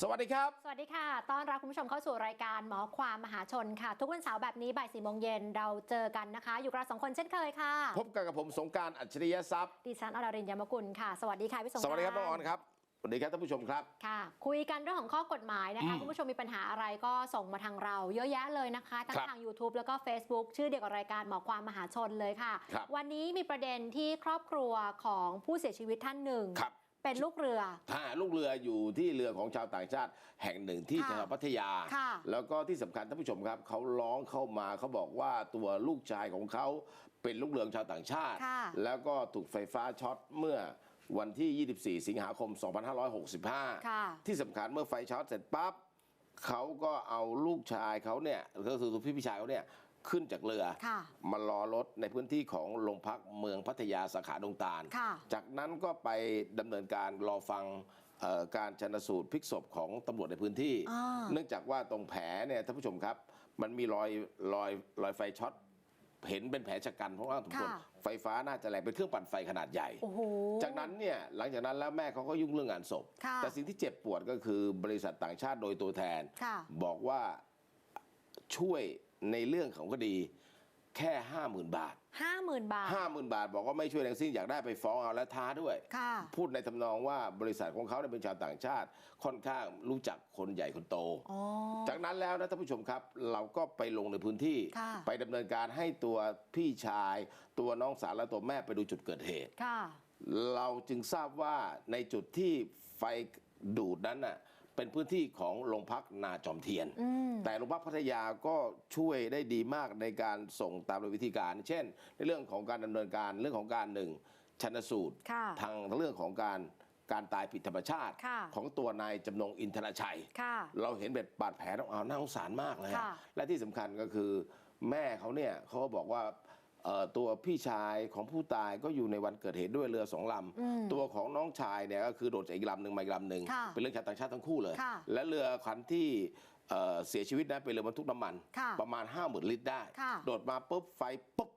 สวัสดีครับ สวัสดีค่ะ ต้อนรับคุณผู้ชมเข้าสู่รายการหมอความมหาชนค่ะ ทุกวันเสาร์แบบนี้บ่ายสี่โมงเย็นเราเจอกันนะคะ อยู่กับเราสองคนเช่นเคยค่ะ พบกันกับผมสงกรารอัจฉริยทรัพย์ดิฉันอรรินยมกุลค่ะ สวัสดีค่ะพี่สงกสรานต์วัสดีครับน้องออนครับสวัสดีครับท่านผู้ชมครับค่ะ คุยกันเรื่องของข้อกฎหมายนะคะอืมคุณผู้ชมมีปัญหาอะไรก็ส่งมาทางเรา เยอะแยะเลยนะคะทั้งครับทาง YouTube แล้วก็ Facebook ชื่อเดียวกับรายการหมอความมหาชนเลยค่ะครับวันนี้มีประเด็นที่ครอบครัวของผู้เสียชีวิตท่านหนึ่งครับ เป็นลูกเรือทหารลูกเรืออยู่ที่เรือของชาวต่างชาติแห่งหนึ่งที่ค่ะจังหวัดพัทยา ค่ะ แล้วก็ที่สำคัญท่านผู้ชมครับเขาร้องเข้ามาเขาบอกว่าตัวลูกชายของเขาเป็นลูกเรือของชาวต่างชาติ ค่ะ แล้วก็ถูกไฟฟ้าช็อตเมื่อวันที่ 24 สิงหาคมค่ะ2565ที่สำคัญเมื่อไฟช็อตเสร็จปั๊บเขาก็เอาลูกชายเขาเนี่ยก็คือตัวพี่พี่ชายเขาเนี่ย ขึ้นจากเรือค่ะมารอรถในพื้นที่ของโรงพักเมืองพัทยาสาขาดงตาลค่ะจากนั้นก็ไปดำเนินการรอฟังเอ่อการชนสูตรพลิกศพของตำรวจในพื้นที่อ่าเนื่องจากว่าตรงแผลเนี่ยท่านผู้ชมครับ มันมีรอยรอยรอยไฟช็อตเห็นเป็นแผลชะกันเพราะว่าทุกคนค่ะไฟฟ้าน่าจะแรงเป็นเครื่องปั่นไฟขนาดใหญ่โอ้โหจากนั้นเนี่ยหลังจากนั้นแล้วแม่เขาก็ยุ่งเรื่องงานศพค่ะแต่สิ่งที่เจ็บปวดก็คือบริษัทต่างชาติโดยตัวแทนค่ะบอกว่าช่วย ในเรื่องของคดีแค่ห้าหมื่นบาทห้าหมื่นบาทห้าหมื่นบาท บอกว่าไม่ช่วยทั้งสิ้นอยากได้ไปฟ้องเอาและท้าด้วยค่ะพูดในทำนองว่าบริษัทของเขาเนี่ยเป็นชาวต่างชาติ ค่อนข้างรู้จักคนใหญ่คนโตอ๋อจากนั้นแล้วนะท่านผู้ชมครับ เราก็ไปลงในพื้นที่ค่ะไปดำเนินการให้ตัวพี่ชาย ตัวน้องสาวและตัวแม่ไปดูจุดเกิดเหตุค่ะเราจึงทราบว่าในจุดที่ไฟดูดนั้นน่ะ เป็นพื้นที่ของโรงพักนาจอมเทียนอืมแต่โรงพักพัทยาก็ช่วยได้ดีมากในการส่งตามโดยวิธีการ เช่น ในเรื่องของการดำเนินการเรื่องของการหนึ่งชันสูตรค่ะทางเรื่องของการการตายผิดธรรมชาติค่ะของตัวนายจำนงอินทรชัยค่ะเราเห็นเบ็ดบาดแผลต้องเอาน่าสงสารมากเลยอะค่ะและที่สำคัญก็คือแม่เขาเนี่ยเขาก็บอกว่าเอ่อ ตัวพี่ชายของผู้ตายก็อยู่ในวันเกิดเหตุด้วยเรือสองลอืมำตัวของน้องชายเนี่ยก็คือโดดจากอีกลำหนึ่งมาอีกลำหนึ่งค่ะเป็นเรื่องชาวต่างชาติทั้งคู่เลยค่ะและเรือคันที่เอ่อเสียชีวิตนะเป็นเรือบรรทุกน้ำมันค่ะประมาณ 5 0,000 ลิตรได้ค่ะโดดมาปุ๊บไฟปุ๊บ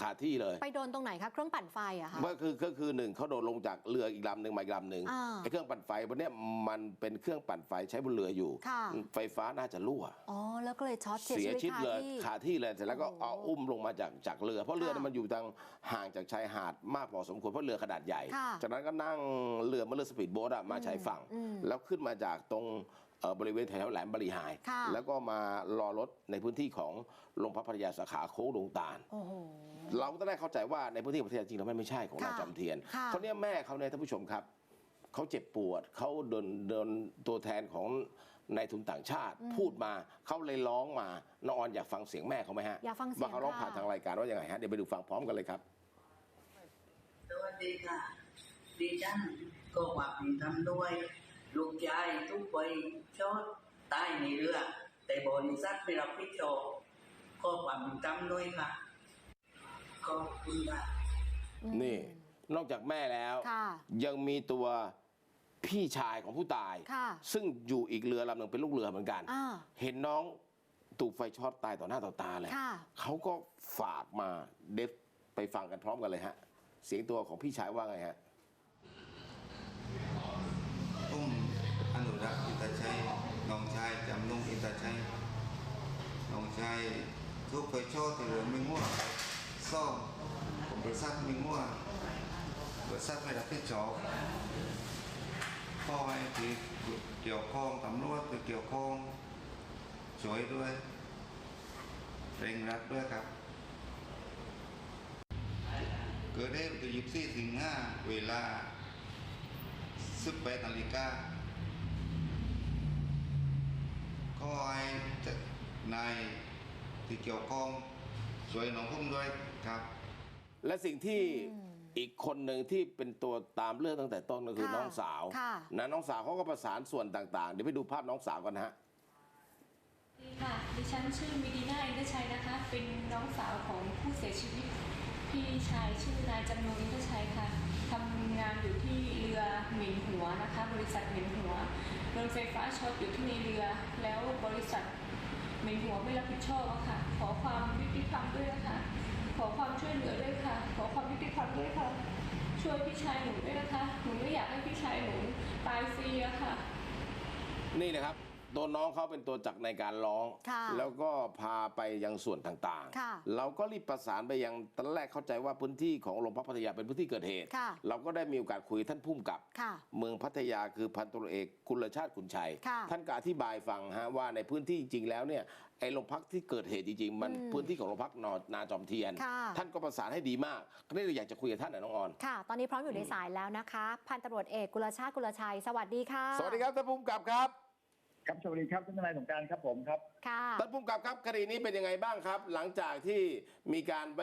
ขาดที่เลยไปโดนตรงไหนคะเครื่องปั่นไฟอะคะก็คือก็คือหนึ่งเขาโดดลงจากเรืออีกลำหนึ่งมาอีกลำหนึ่งอ่าไอ้เครื่องปั่นไฟบนเนี้ยมันเป็นเครื่องปั่นไฟใช้บนเรืออยู่ค่ะไฟฟ้าน่าจะรั่วอ๋อแล้วก็เลยช็อตเสียเสียชีชีวิวิตตเลยที่ขาที่เลยเสร็จแล้วก็โอ้โหเอาอุ้มลงมาจากจากเรือ เพราะเรือค่ะเนี่ยมันอยู่ทางห่างจากชายหาดมากพอสมควรเพราะเรือขนาดใหญ่ค่ะจากนั้นก็นั่งเรือมาเรือสปีดโบ๊ทอะมาชายฝั่งอืมแล้วขึ้นมาจากตรงเอ่อบริเวณแถวๆแหลมบริหายค่ะแล้วก็มารอรถในพื้นที่ของโรงพักพัทยาสาขาโค้งดงตาลโอ้โห เราก็ต้องได้เข้าใจว่าในพื้นที่ของประเทศจริงแล้วมันไม่ใช่ของนายค่ะจอมเทียนค่ะเขาเนี่ยแม่เขาเนี่ยท่านผู้ชมครับเขาเจ็บปวดเขาโดนโดนตัวแทนของนายทุนต่างชาติ พูดมาเขาเลยร้องมาน้องออนอยากฟังเสียงแม่เขาไหมฮะอยากฟังเสียงว่าเขาร้องค่ะผ่านทางรายการว่ายังไงฮะเดี๋ยวไปดูฟังพร้อมกันเลยครับสวัสดีค่ะดิฉันก็หวังทำด้วย ลูกชายทุกวัยชดใต้ในเรือ แต่บริษัทไม่รับผิดชอบก็หวังทำด้วยค่ะ ขอบคุณค่ะนี่ นอกจากแม่แล้ว ค่ะยังมีตัวพี่ชายของผู้ตาย ค่ะซึ่งอยู่อีกเรือลำหนึ่งเป็นลูกเรือเหมือนกัน อ่าเห็นน้องถูกไฟช็อตตายต่อหน้าต่อตาเลยค่ะ เขาก็ฝากมาเด็ดไปฟังกันพร้อมกันเลยฮะ เสียงตัวของพี่ชายว่าไงฮะอุ้มอนุรักษ์อินตาชัยน้องชายจำนุ่งอินตาชัยน้องชายทุกไปโชว์ที่เรือไม่ง่วซ่อมผมบริษัทไม่ง่วบริษัทไม่รับผิดชอบพ่อให้ที่เกี่ยวข้องตำรวจที่เกี่ยวข้อง ช่วยด้วยเร่งรัดด้วยครับเกิดเหตุที่ยี่สิบสี่สิงหาเวลาสิบแปดนาฬิกาก็ ช่วยน้องพุ่มด้วยครับ และสิ่งที่อีกคนหนึ่งที่เป็นตัวตามเรื่องตั้งแต่ต้นก็คือค่ะน้องสาวค่ะ นะน้องสาวเขาก็ประสานส่วนต่างๆ เดี๋ยวไปดูภาพน้องสาวกันนะฮะ สวัสดีค่ะ ดิฉันชื่อมิดีนาอินทชัยนะคะ เป็นน้องสาวของผู้เสียชีวิต พี่ชายชื่อนายจำนงอินทชัยค่ะทำงานอยู่ที่เรือหมิ่นหัวนะคะ บริษัทหมิ่นหัวโดนไฟฟ้าช็อตอยู่ที่ในเรือ แล้วบริษัท ไม่หัวไม่รับผิดชอบอะค่ะ ขอความยุติธรรมด้วยนะคะขอความช่วยเหลือด้วยค่ะ ขอความยุติธรรมด้วยค่ะ ช่วยพี่ชายหนูด้วยนะคะ หนูไม่อยากให้พี่ชายหนูตายฟรีอะค่ะ นี่นะครับ ตัวน้องเขาเป็นตัวจักรในการร้องค่ะแล้วก็พาไปยังส่วนต่างค่ะๆเราก็รีบประสานไปยังตอนแรกเข้าใจว่าพื้นที่ของโรงพักพัทยาเป็นพื้นที่เกิดเหตุค่ะเราก็ได้มีโอกาสคุยท่านผู้กำกับค่ะเมืองพัทยาคือพันตำรวจเอกกุลชาติขุนชัยค่ะท่านก็อธิบายฟังฮะว่าในพื้นที่จริงๆแล้วเนี่ยไอ้โรงพักที่เกิดเหตุจริงๆ มันอืมพื้นที่ของโรงพักนอนาจอมเทียนค่ะท่านก็ประสานให้ดีมากก็เลยอยากจะคุยกับท่านหน่อยน้องออนค่ะ ตอนนี้พร้อมอยู่ในสายแล้วนะคะ พันตำรวจเอกกุลชาติกุลชัย สวัสดีค่ะ สวัสดีครับท่านผู้กำกับครับ ครับสวัสดีครับท่านทนายสงกรารครับผมครับค่ะท่านผู้กำกับครับคดีนี้เป็นยังไงบ้างครับ หลังจากที่มีการไป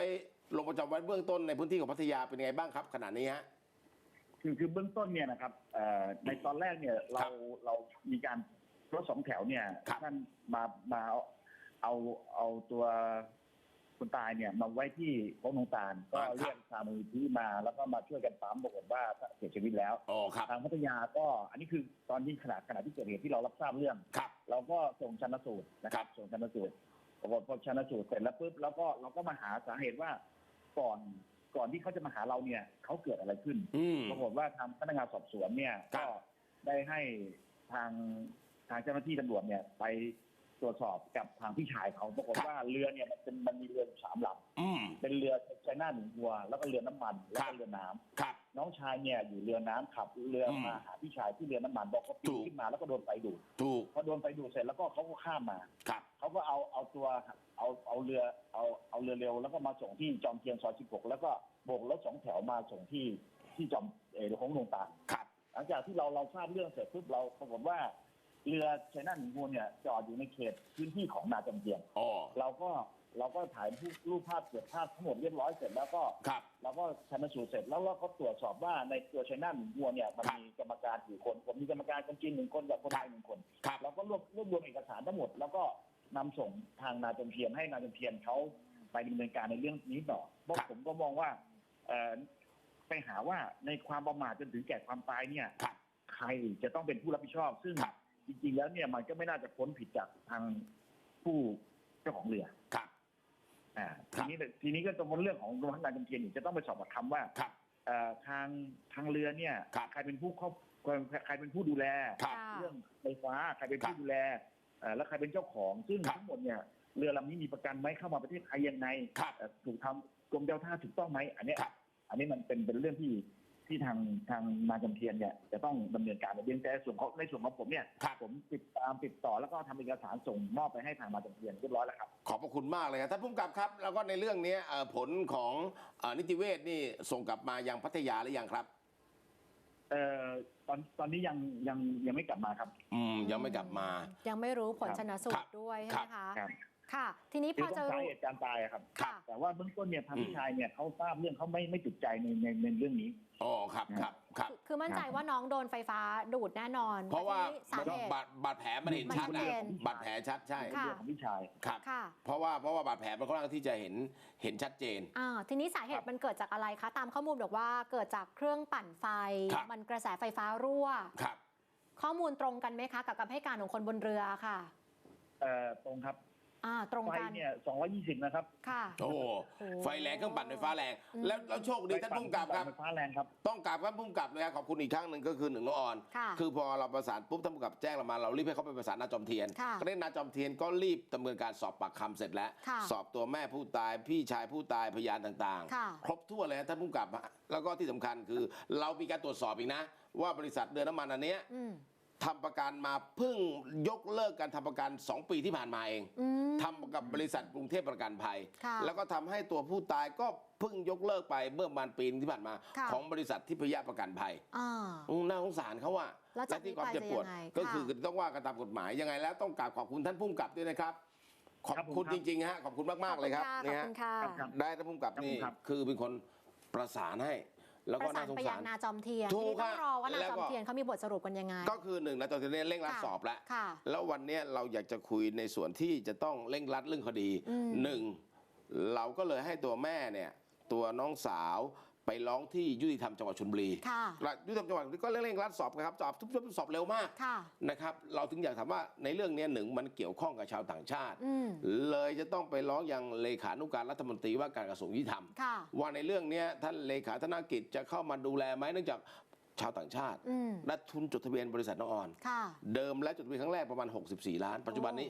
ลงประจำวันเบื้องต้นในพื้นที่ของพัทยาเป็นยังไงบ้างครับ ขณะนี้ฮะคือคือเบื้องต้นเนี่ยนะครับเอ่อในตอนแรกเนี่ยครัเราบเรามีการรถสองแถวเนี่ยครับท่านมามาเอาเอาเอาตัว คุณตายเนี่ยมาไว้ที่โค้งนงตาลก็เรียกทางมูลที่มาแล้วก็มาช่วยกันปั๊มปรากฏว่าเสียชีวิตแล้วอ๋อครับทางพัทยาก็อันนี้คือตอนที่ขณะขณะที่เกิดเหตุที่เรารับทราบเรื่องครับเราก็ส่งชันสูตรนะคครัรับบส่งชันสูตรปรากฏพอชันสูตรเสร็จแล้วปุ๊บแล้วก็เราก็มาหาสาเหตุว่าก่อนก่อนที่เขาจะมาหาเราเนี่ยเขาเกิดอะไรขึ้นอืมปรากฏว่าทางพนักงานสอบสวนเนี่ยครัก็บได้ให้ทางทางเจ้าหน้าที่ตำรวจเนี่ยไป ตรวจสอบกับทางพี่ชายเขาปรากฏว่าเรือเนี่ยมันเป็นมันมีเรืออยู่สามลอืมำเป็นเรือใช้หน้าหนึ่งวัว แล้วก็เรือน้ำมันแล้วครัก็บเรือน้ำครับ น้องชายเนี่ยอยู่เรือน้ำขับเรืออมมาหาพี่ชายที่เรือน้ำมันบอกเขาปีถูนกขึ้นมาแล้วก็โดนไฟดูดถูกพอโดนไฟดูดเสร็จแล้วก็เขาก็ข้ามมาครับเขาก็เอาเอาตัวเอาเอาเรือเอาเอาเรือเร็วแล้วก็มาส่งที่จอมเทียนซอย16แล้วก็โบกรถสองแถวมาส่งที่ที่จอมเออของลงตาลครับ หลังจากที่เราเราทราบเรื่องเสร็จปุ๊บเราปรากฏว่า เรือไชน่าหนิงมูลเนี่ยจอดอยู่ในเขตพื้นที่ของนาจอมเทียนอ๋อ เราก็เราก็ถ่ายรูปภาพเก็บภาพทั้งหมดเรียบร้อยเสร็จแล้วก็ครับ เราก็ชันสูตรเสร็จแล้วเราก็ตรวจสอบว่าในตัวไชน่าหนิงมูลเนี่ยมันครับมีกรรมการกี่คนผมมีกรรมการคนจีนหนึ่งคนกับคนไทยหนึ่งคน ครับ เราก็รวบรวบรวมเอกสารทั้งหมด แล้วก็นำส่งทางนาจอมเทียนให้นาจอมเทียนเขาไปดำเนินการในเรื่องนี้ต่อเพราะครับ ผมก็มองว่าเอ่อไปหาว่าในความประมาทจนถึงแก่ความตายเนี่ย ครับ ใครจะต้องเป็นผู้รับผิดชอบ ซึ่งครับ จริง ๆ แล้วเนี่ยมันก็ไม่น่าจะพ้นผิดจากทางผู้เจ้าของเรือ ครับ อ่าครัทีบ นี้ทีนี้ก็ตรงเรื่องของโรงพักนาจอมเทียนอีกจะต้องไปสอบปากคำว่าครับ เอ่อทางทางเรือเนี่ยครับ ใครเป็นผู้ครอบใครเป็นผู้ดูแล ครับ ค่ะ เรื่องไฟฟ้าใครเป็นครัผู้บดูแลเอ่อแล้วใครเป็นเจ้าของซึ่งครับทั้งหมดเนี่ยเรือลำนี้มีประกันไหมเข้ามาประเทศไทยยังไงครับเอ่อถูกทำกรมเจ้าท่าถูกต้องไหมอันเนี้ยครับ อันนี้มันเป็นเป็นเรื่องที่ ที่ทางทางนาจำเทียนเนี่ยจะต้องดำเนินการในเรื่องแต่ส่วนของในส่วนของผมเนี่ยครับ ผมติดตามติดต่อแล้วก็ทำเอกสารส่งมอบไปให้ทางนาจำเทียนเรียบร้อยแล้วครับ ขอบพระคุณมากเลยครับท่านผู้กำกับครับ แล้วก็ในเรื่องนี้เอ่อผลของเอ่อนิติเวชนี่ส่งกลับมายังพัทยาหรือยังครับ เอ่อตอนตอนนี้ยังยังยังไม่กลับมาครับ อืมยังไม่กลับมา ยังไม่รู้ผลครับ ชนะสูครัตบรด้วยใช่ครัไหมบคะ ครับ ค่ะ ทีนี้คืพออต้จะองสารู้เหตุการตายอะครับค่ะแต่ว่าเบื้องต้นเนี่ยทางอืมพี่ชายเนี่ยเขาทราบเรื่องเขาไม่ไม่ติดใจในในในเรื่องนี้อ๋อครับครับครับคือคือมั่นใจว่าน้องโดนไฟฟ้าดูดแน่นอน เพราะว่าแต่ทีนี้สาเหตุบาดบาดแผลมันเห็นชัดมันชันะดเจนบาดแผลชัดใช่ในเรื่องของพี่ชายครับค่ะเพราะว่าเพราะว่าบาดแผลมันค่อนข้างที่จะเห็นเห็นชัดเจนอ่าทีนี้สาเหตุมันเกิดจากอะไรคะ ตามข้อมูลบอกว่าเกิดจากเครื่องปั่นไฟครับมันกระแสไฟฟ้ารั่วครับ ข้อมูลตรงกันไหมคะ กับคำให้การของคนบนเรือค่ะเอ่อตรงครับ อ่าตรงไฟกัน เนี่ย220นะครับค่ะ โอ้โอ้ไฟแรงเครื่องปั่นไฟฟ้าแรงอืมแล้วแล้วโชคดีท่านผู้กำกับครับ ไฟฟ้าแรงครับ ต้องกราบท่านผู้กำกับเลยครับขอบคุณอีกครั้งหนึ่งก็คือหนึ่งน้องออนค่ะคือพอเราประสานปุ๊บท่านผู้กำกับแจ้งเรามาเรารีบให้เขาไปประสานนาจอมเทียนค่ะก็ได้นาจอมเทียนก็รีบดำเนินการสอบปากคำเสร็จแล้ว ค่ะสอบตัวแม่ผู้ตายพี่ชายผู้ตายพยานต่างค่ะ ครบถ้วนเลยนะท่านผู้กำกับฮะแล้วก็ที่สำคัญคือ เรามีการตรวจสอบอีกนะ ว่าบริษัทเรือน้ำมันอันเนี้ย อืม ทำประกันมาเพิ่งยกเลิกการทำประกัน 2 ปีที่ผ่านมาเองอืมทำกับบริษัทกรุงเทพประกันภัยค่ะแล้วก็ทำให้ตัวผู้ตายก็เพิ่งยกเลิกไปเมื่อประมาณปีที่ผ่านมาค่ะของบริษัททิพยประกันภัยอ่าอืมน่าสงสารเขาว่าแล้วจากที่ความนี้ไปเจ็บปวดจะยังไงก็ค่ะคือต้องว่ากันตามกฎหมายยังไงแล้วต้องกราบขอบคุณท่านผู้กำกับด้วยนะครับขอบครับผมคุณคจรับริงๆฮะขอบคุณมากๆเลยครับขอบเนี่ยคุณค่ะครับได้ท่านผู้กำกับนี่ครับคือเป็นคนประสานให้ แล้วปก็ระสาน่านสงไปยัสางรนาจอมเทียนถูทีกนี้ต้องฮะรอว่านาแล้วจอมก็เทียนเขามีบทสรุปกันยังไง ก็คือหนึ่งนะตอนนี้เร่งรัดค่ะสอบแล้วค่ะแล้ววันเนี้ยเราอยากจะคุยในส่วนที่จะต้องเร่งรัดเรื่องคดีอืมหนึ่งเราก็เลยให้ตัวแม่เนี่ยตัวน้องสาว ไปร้องที่ยุติธรรมจังหวัดชลบุรีค่ะและยุติธรรมจังหวัดก็เร่งรัดสอบนะครับสอบทุบสอบเร็วมากค่ะนะครับเราถึงอยากถามว่าในเรื่องเนี้ยหนึ่งมันเกี่ยวข้องกับชาวต่างชาติอืมเลยจะต้องไปร้องยังเลขานุการรัฐมนตรีว่าการกระทรวงยุติธรรมค่ะว่าในเรื่องเนี้ยท่านเลขาธนกิจจะเข้ามาดูแลไหมเนื่องจาก ชาวต่างชาติอืมและทุนจดทะเบียนบริษัทน้องออนค่ะเดิมแล้วจดทะเบียนครั้งแรกประมาณ 64 ล้าน ปัจจุบันนี้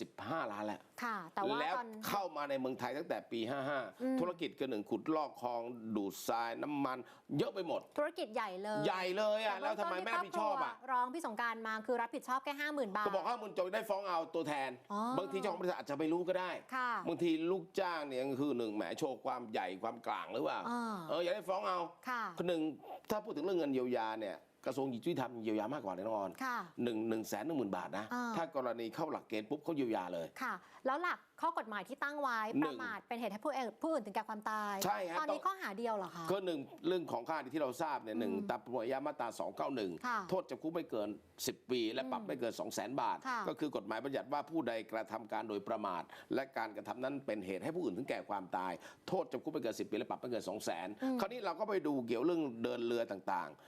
75 ล้านแล้วค่ะแต่ว่าแล้วตอนเข้ามาในเมืองไทยตั้งแต่ปีอืม55 ธุรกิจก็หนึ่งขุดลอกคลอง ดูดทรายน้ำมัน เยอะไปหมด ธุรกิจใหญ่เลย ใหญ่เลยอะต่แล้วทำไมเบื้งต้นไม่รับผิดชอบอะครครัวร้องพี่สงกรารมาคือรับผิดชอบแค่ห้าหมื่นบาทก็บอกว่ามึงจะได้ฟ้องเอาตัวแทนอ๋อบางทีเจ้าของบริษัทอาจจะไม่รู้ก็ได้ค่ะบางทีลูกจ้างเนี่ยคือหนึ่งแหมโชว์ความใหญ่ความกลางหรือเปล่าอ่าเอออยากได้ฟ้องเอาค่ะคนหนึ่ง ถ้าพูดถึงเรื่องเงินเยียวยาเนี่ย กระทรวงยุติธรรมเยียวยามากกว่าแน่นอนค่ะหนึ่งหนึ่งแสนหนึ่งหมื่นบาทนะอ่าถ้ากรณีเข้าหลักเกณฑ์ปุ๊บเขาเยียวยาเลย ค่ะ แล้วหลักข้อกฎหมายที่ตั้งไว้หปนึ่ระงมาทเป็นเหตุให้ผู้อื่นผู้อื่นถึงแก่ความตาย ใช่ฮะตอนนี้ต้องข้อหาเดียวเหรอคะก็หนึ่งเรื่องของค่าที่เราทราบเนี่ยหนึ่งอืมตามประมวลอาญามาตราค่ะ291 โทษจำคุกไม่เกิน 10 ปี และปรับอืมไม่เกิน 2 0 0 0 0 0บาทค่ะก็คือกฎหมายบัญญัติว่าผู้ใดกระทำการโดยประมาท และการกระทำนั้นเป็นเหตุให้ผู้อื่นถึงแก่ความตาย โทษจำคุกไม่เกิน 10 ปีและปรับไม่เกิน 2 0 0 0 0 0คราวนี้เราก็ไปดูเกี่ยวเรื่องเดินเรือต่างๆ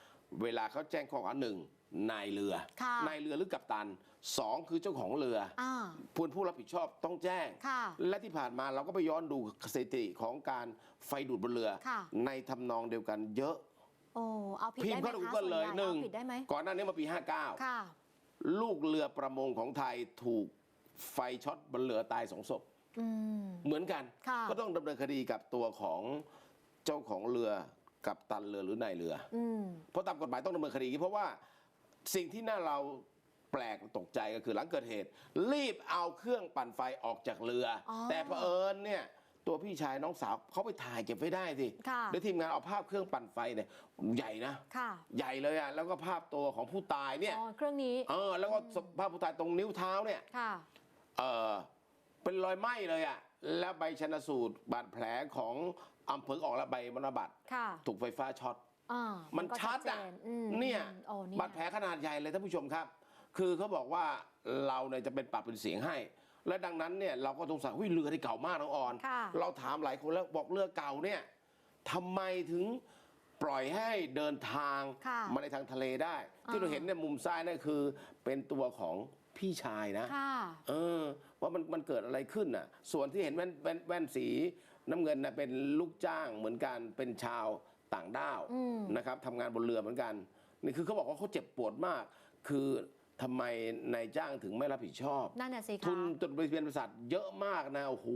เวลาเขาแจ้งข้อหาหนึ่งนายเรือค่ะนายเรือหรือกัปตันสองคือเจ้าของเรืออ่าผู้ผู้รับผิดชอบต้องแจ้งค่ะและที่ผ่านมาเราก็ไปย้อนดูสถิติของการไฟดูดบนเรือค่ะในทำนองเดียวกันเยอะโอ้เอาผิดพิมได้พ์ไหมเข้าดูคะก็ส่วนเลยใญ่หนึ่งเอาผิดได้ไหมก่อนหน้านี้มาปีค่ะ59 ลูกเรือประมงของไทยถูกไฟช็อตบนเรือตายสองศพอืมเหมือนกันค่ะก็ต้องดำเนินคดีกับตัวของเจ้าของเรือ กับตันเรือหรือนายเรืออืมเพราะตามกฎหมายต้องดำเนินคดีอย่างนี้เพราะว่าสิ่งที่น่าเราแปลกตกใจก็คือหลังเกิดเหตุ รีบเอาเครื่องปั่นไฟออกจากเรือออแต่เผอิญเนี่ยตัวพี่ชายน้องสาวเขาไปถ่ายเก็บไว้ได้สิค่ะโดยทีมงานเอาภาพเครื่องปั่นไฟเนี่ยใหญ่นะค่ะใหญ่เลยอะแล้วก็ภาพตัวของผู้ตายเนี่ยอ๋อเครื่องนี้เออแล้วก็ภาพผู้ตายตรงนิ้วเท้าเนี่ยค่ะเออเป็นรอยไหม้เลยอะแล้วใบชนสูตรบาดแผลของ อำเภอออกและใบมรณบัตรค่ะถูกไฟฟ้าช็อตอ่ามันก็ชัดเจอะนอืมเนี่ยโอ้เนี่ยบาดแผลขนาดใหญ่เลยท่านผู้ชมครับ คือเขาบอกว่าเราเนี่ยจะเป็นปากเป็นเสียงให้ และดังนั้นเนี่ยเราก็สงสัยวิเรือที่เก่ามากน้องออนค่ะเราถามหลายคนแล้วบอกเรือเก่าเนี่ยทำไมถึงปล่อยให้เดินทางค่ะมาในทางทะเลได้ ที่อ่าเราเห็นเนี่ยมุมซ้ายนั่นคือ เป็นตัวของพี่ชายนะค่ะเออว่ามันมันเกิดอะไรขึ้นน่ะ ส่วนที่เห็นแว่นแว่นแว่นสี น้ำเงินนะเป็นลูกจ้างเหมือนกันเป็นชาวต่างด้าวอืมนะครับทำงานบนเรือเหมือนกัน นี่คือเขาบอกว่าเขาเจ็บปวดมาก คือทำไมนายจ้างถึงไม่รับผิดชอบนั่นน่ะสิทุคะนจดทะเบียนบริษัทเยอะมากนะโอ้โห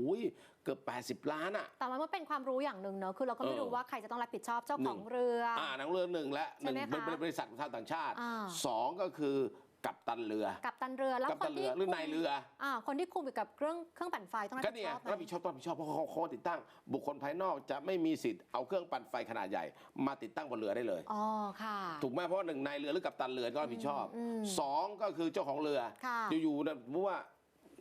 เกือบ80 ล้านอะแต่มันก็เป็นความรู้อย่างหนึ่งเนอะคือเราก็ไม่เออรู้ว่าใครจะต้องรับผิดชอบเจ้าหนึ่ของงเรือออ่านังเรือหนึ่งและหนึ่งใช่ไหมเป็นคะเป็นบริษัทของชาวต่างชาติอ่าสองก็คือ กัปตันเรือกับตันเรือแล้วกัปคตันนเรืที่อหรือนายเรืออ่าคนที่คุมอยู่กับเครื่องเครื่องปั่นไฟต้องรับก็ผิดเนี่ชยอบไหม รับผิดชอบต้องรับผิดชอบเพราะเขาเขาติดตั้ง บุคคลภายนอกจะไม่มีสิทธิ์เอาเครื่องปั่นไฟขนาดใหญ่ มาติดตั้งบนเรือได้เลย อ๋อค่ะ ถูกไหมเพราะว่าหนึ่งนายเรือหรือกัปตันเรือก็รับผิดชอบอืมสองก็คือเจ้าของเรือค่ะอยู่ๆนะสมมติว่า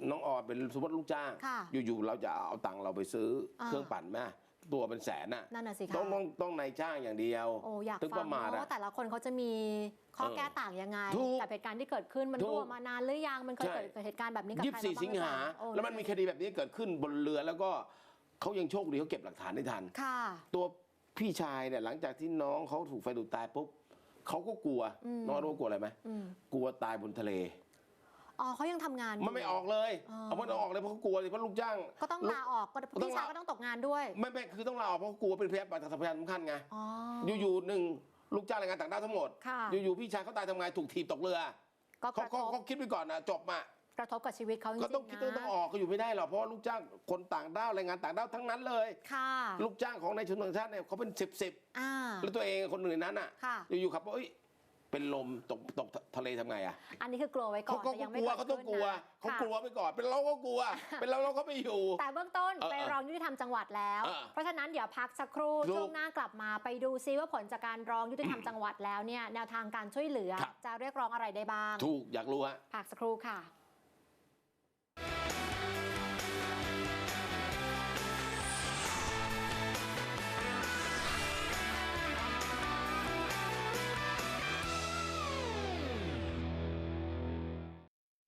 น้องออดเป็นสมมติลูกจ้าง ค่ะอยู่ๆเราจะเอาตังค์เราไปซื้ออาเครื่องปั่นแม่ ตัวเป็นแสนน่ะนั่นน่ะสิคะต้องต้องต้องนายจ้างอย่างเดียวโอ้อยากถึงฟัปงระมาทเนอะอะว่าแต่ละคนเขาจะมีข้อเออแก้ต่างยังไงถูกกับเหตุการณ์ที่เกิดขึ้นมันถูก รั่วมานานหรือยังมันเคยใช่เกิดเกิดเหตุการณ์แบบนี้กับยี่ใครสิบสี่มาบ้างสิงหา รือเปล่โอ้แล้วมันมีคดีแบบนี้เกิดขึ้นบนเรือแล้วก็เขายังโชคดีเขาเก็บหลักฐานได้ทัน ค่ะ ตัวพี่ชายเนี่ยหลังจากที่น้องเขาถูกไฟดูดตายปุ๊บเขาก็กลัวอืมน้องรู้ว่ากลัวอะไรไหมอืม กลัวตายบนทะเล อ๋อเขายังทำงานยู่ มันไม่ออกเลยอ๋อ เอาเพราะน้องออกเลยเพราะเขากลัวเลยเพราะลูกจ้าง ก็ต้องลูลาออกก็ต้องพี่ชายลา ก็ต้องตกงานด้วยไม่ไม่คือต้องลาออกเพราะเขากลัวเป็นพยานปัจจัยสำคัญไงอ๋ออยู่ๆหนึ่งลูกจ้างแรงงานต่างด้าวทั้งหมด ค่ะ อยู่ๆพี่ชายเขาตายทำไงถูกถีบตกเรือก็กเขาระทเขาบเขาคิดไปก่อนนะจบมากระทบกับชีวิตเขาจริงก็ๆต้องคิดนะต้องต้องออกก็อยู่ไม่ได้หรอกเพราะว่าลูกจ้างคนต่างด้าวแรงงานต่างด้าวทั้งนั้นเลย ค่ะลูกจ้างของในายชนต่างชาติเนี่ยเขาเป็นสิบสิบอ่า แล้วตัวเองคนหนึ่งในนั้นอะ ค่ะ อยู่ๆขับว่าเอ้ย เป็นลมตกตกทะเลทำไงอะอันนี้คือกลัวไว้ก่อเขานก็แต่ยังกไม่ลัวเกิดเขาต้องขึ้นกลัวนะเขาค่ะกลัวไปก่อนเป็นเราก็กลัว เป็นเราเราก็ไม่อยู่ แต่เบื้องต้นเออไปเออรองยุติธรรมจังหวัดแล้ว เออเพราะฉะนั้นเดี๋ยวพักสักครู่ถูกช่วงหน้ากลับมาไปดูซิว่าผลจากการร้องยุติธรรมจังหวัดแล้วเนี่ยแนวทางการช่วยเหลือ ครับ จะเรียกร้องอะไรได้บ้างถูกอยากรู้ฮะ พักสักครู่ค่ะ